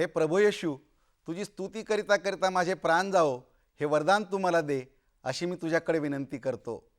हे प्रभू येशू तुझी स्तुती करिता करिता माझे प्राण जाओ हे वरदान तू मला दे अशी मी तुझ्याकडे विनंती करतो.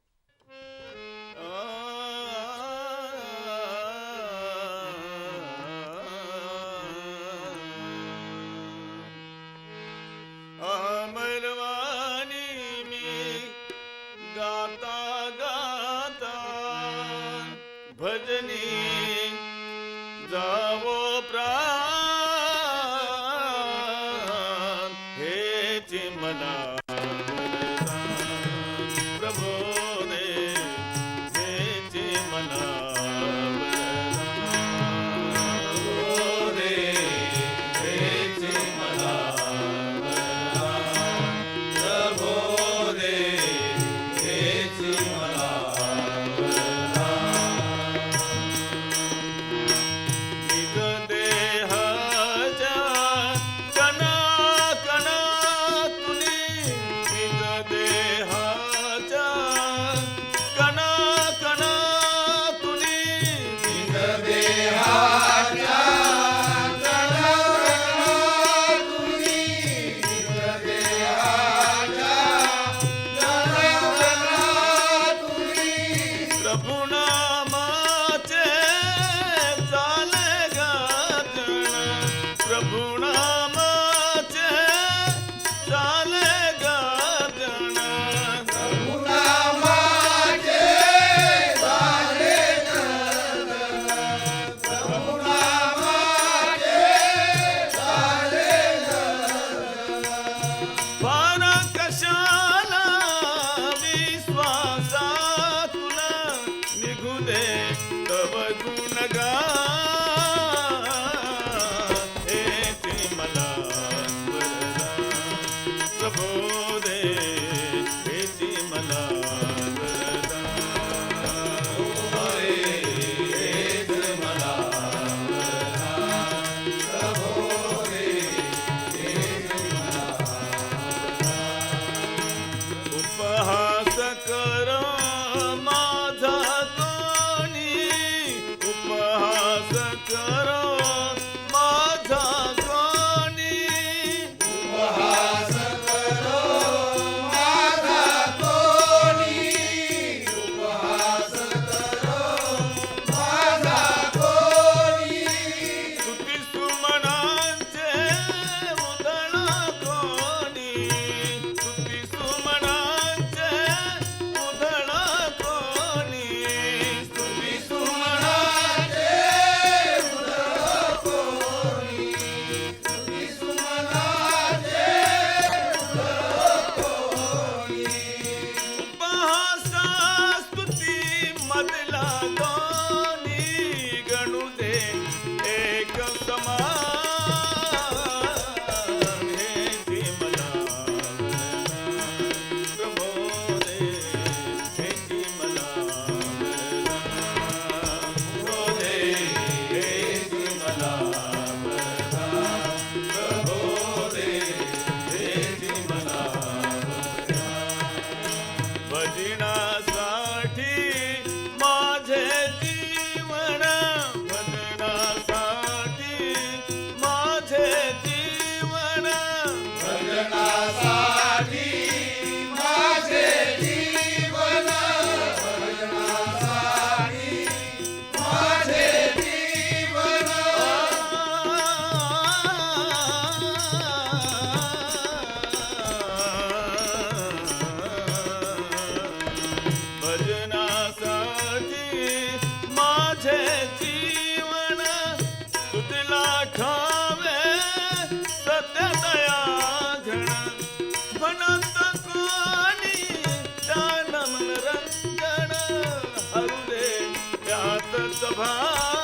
ভাই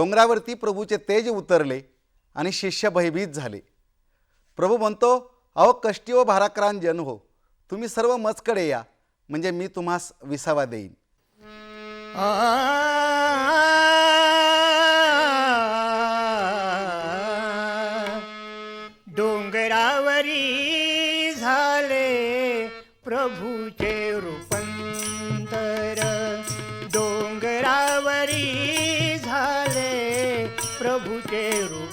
डोंगरावरती प्रभूचे तेज उतरले आणि शिष्य भयभीत झाले. प्रभू म्हणतो अहो कष्टी व भाराक्रांत जन हो. तुम्ही सर्व मजकडे या. म्हणजे मी तुम्हास विसावा देईन.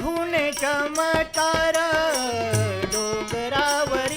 भुण चमकार डोगरावरी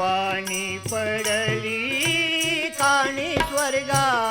वाणी पडली. काणी स्वर्गा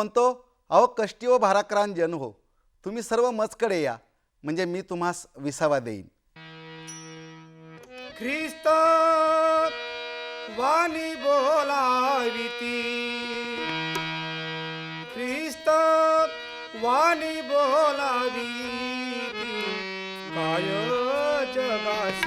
म्हणतो अहो कष्टी व भाराक्रांत जन हो. तुम्ही सर्व मजकडे या. म्हणजे मी तुम्हास विसावा देईन. ख्रिस्त वाणी बोलाविती. ख्रिस्त वाणी बोलावी काय जगास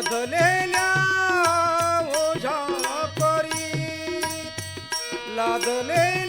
લાદલેલા ઓઝા કરી લાદલે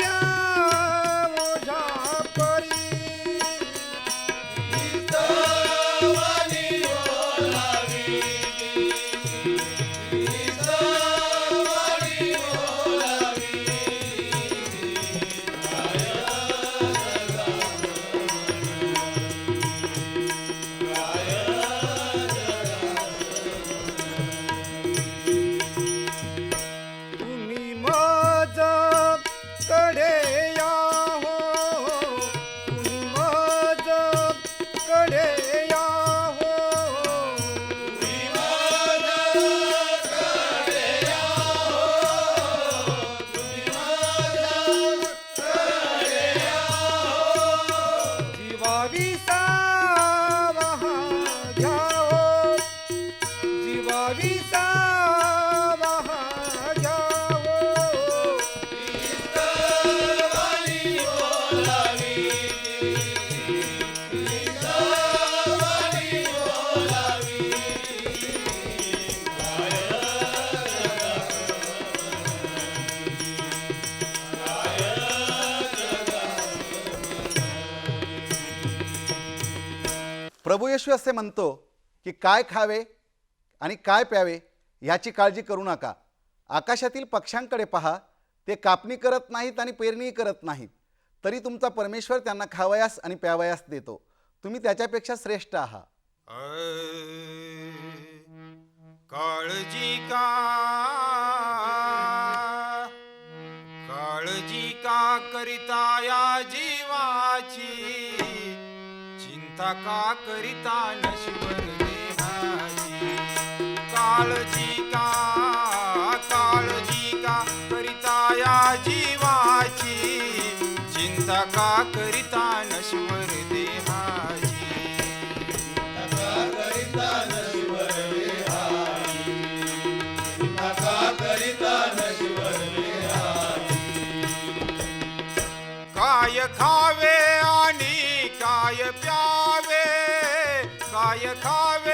प्रभू येशू असे म्हणतो की काय खावे आणि काय प्यावे ह्याची काळजी करू नका. आकाशातील पक्ष्यांकडे पहा ते कापणी करत नाहीत आणि पेरणीही करत नाहीत. तरी तुमचा परमेश्वर त्यांना खावयास आणि प्यावयास देतो. तुम्ही त्याच्यापेक्षा श्रेष्ठ आहात काळजी का? काळजी का करिता या चिंता का करिता नश्वर देहाची काळजी का काळजी का करिता या जीवाची? चिंता का करिता नश्वर देहाची काय खावे आणि काय काय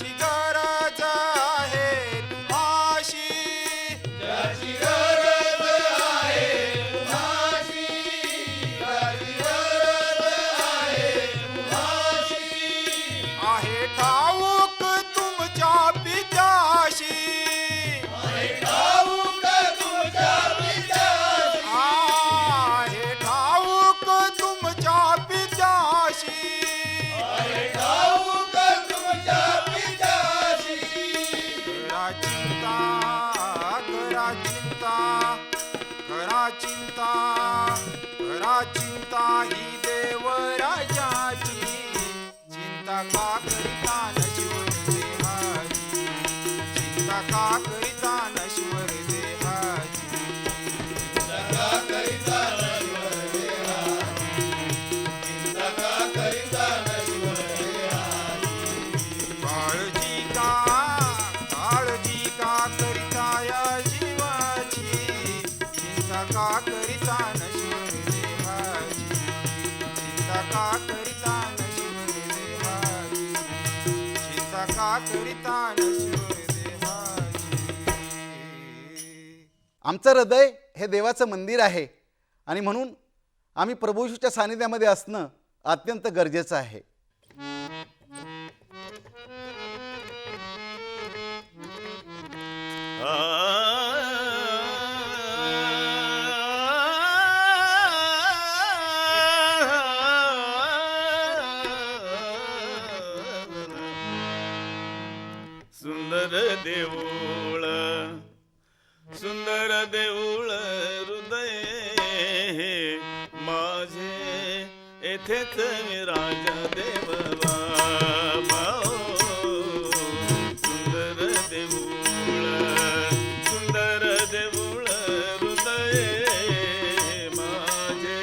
to. आमचं हृदय हे देवाचं मंदिर आहे. आणि म्हणून आम्ही प्रभूशूच्या सानिध्यामध्ये असणं अत्यंत गरजेचं आहे. सुंदर देऊ सुंदर देऊळ हृदय हे माझे. येथेच मी राजा देव सुंदर सुंदर हृदय माझे.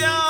Yeah.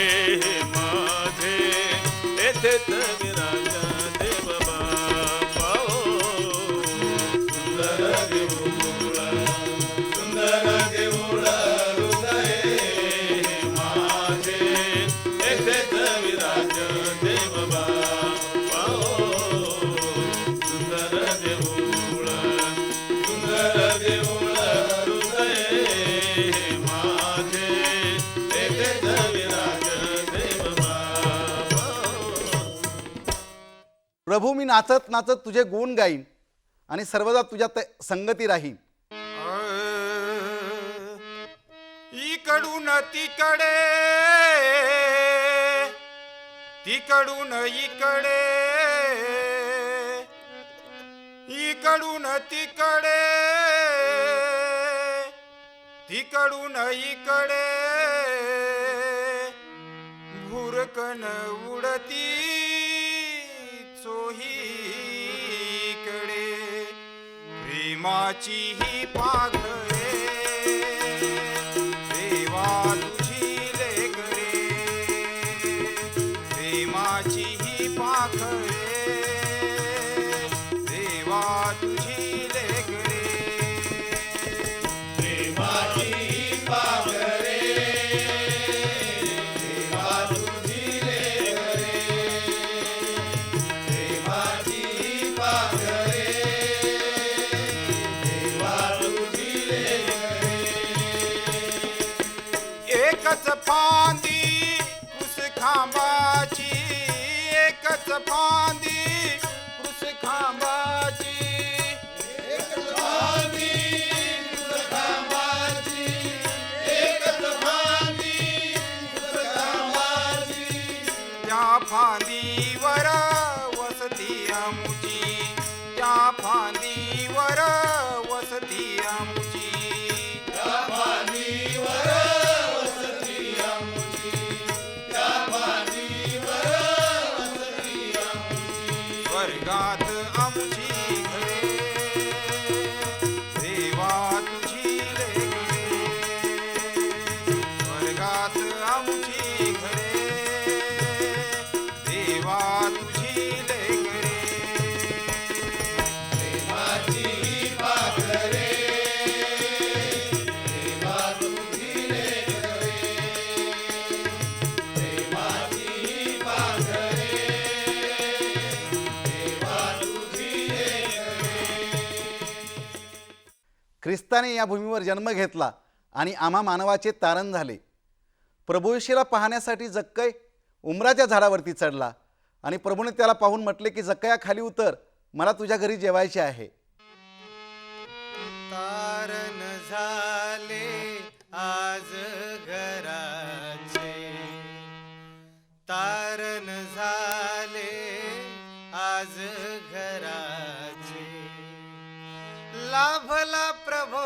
प्रभू मी नाचत नाचत तुझे गुण गाईन आणि सर्वदा तुझ्या संगती राहीन. इकडून तिकडे तिकडून इकडे इकडून तिकडे तिकडून इकडे. भुरकन उडती प्रेमाची ही ख्रिस्ताने या भूमीवर जन्म घेतला आणि आम्हा मानवाचे तारण झाले. प्रभूशीला पाहण्यासाठी जक्कय उमराच्या झाडावरती चढला आणि प्रभूने त्याला पाहून म्हटले की जक्कया खाली उतर. मला तुझ्या घरी जेवायचे आहे. तारण झाले आज घराचे. तार लाभला प्रभो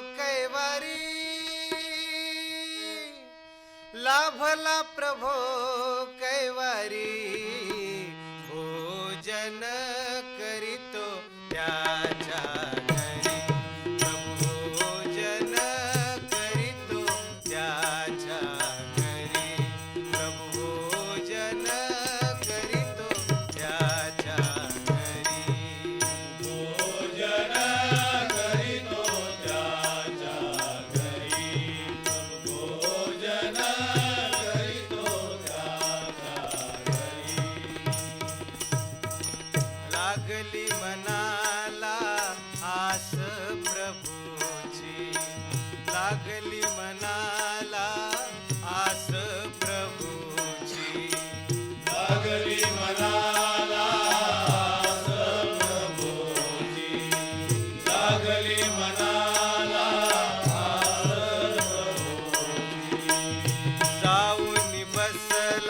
कैवारी। लाभला प्रभो कैवारी।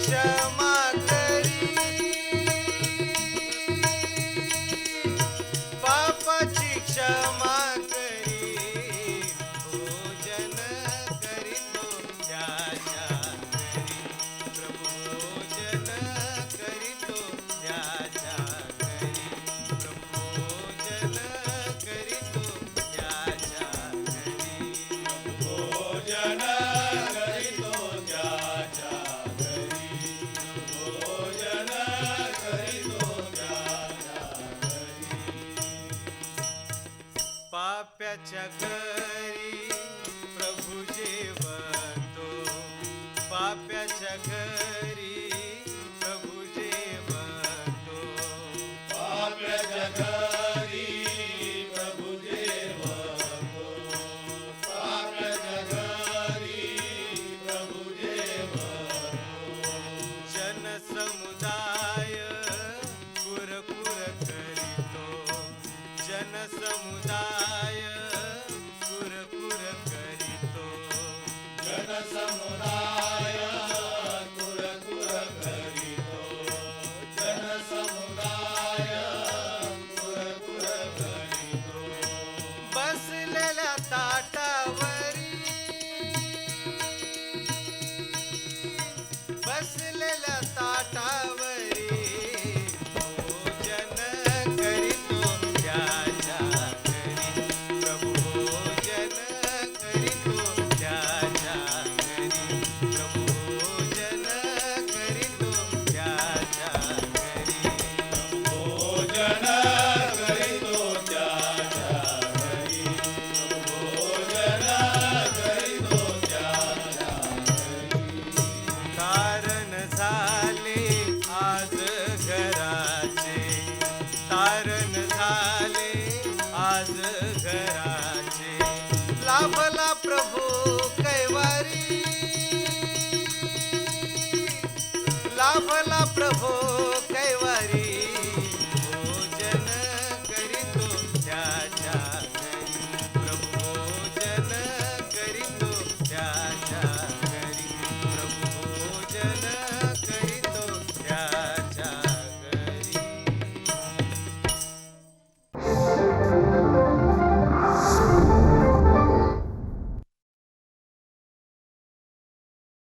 क्षमा करी.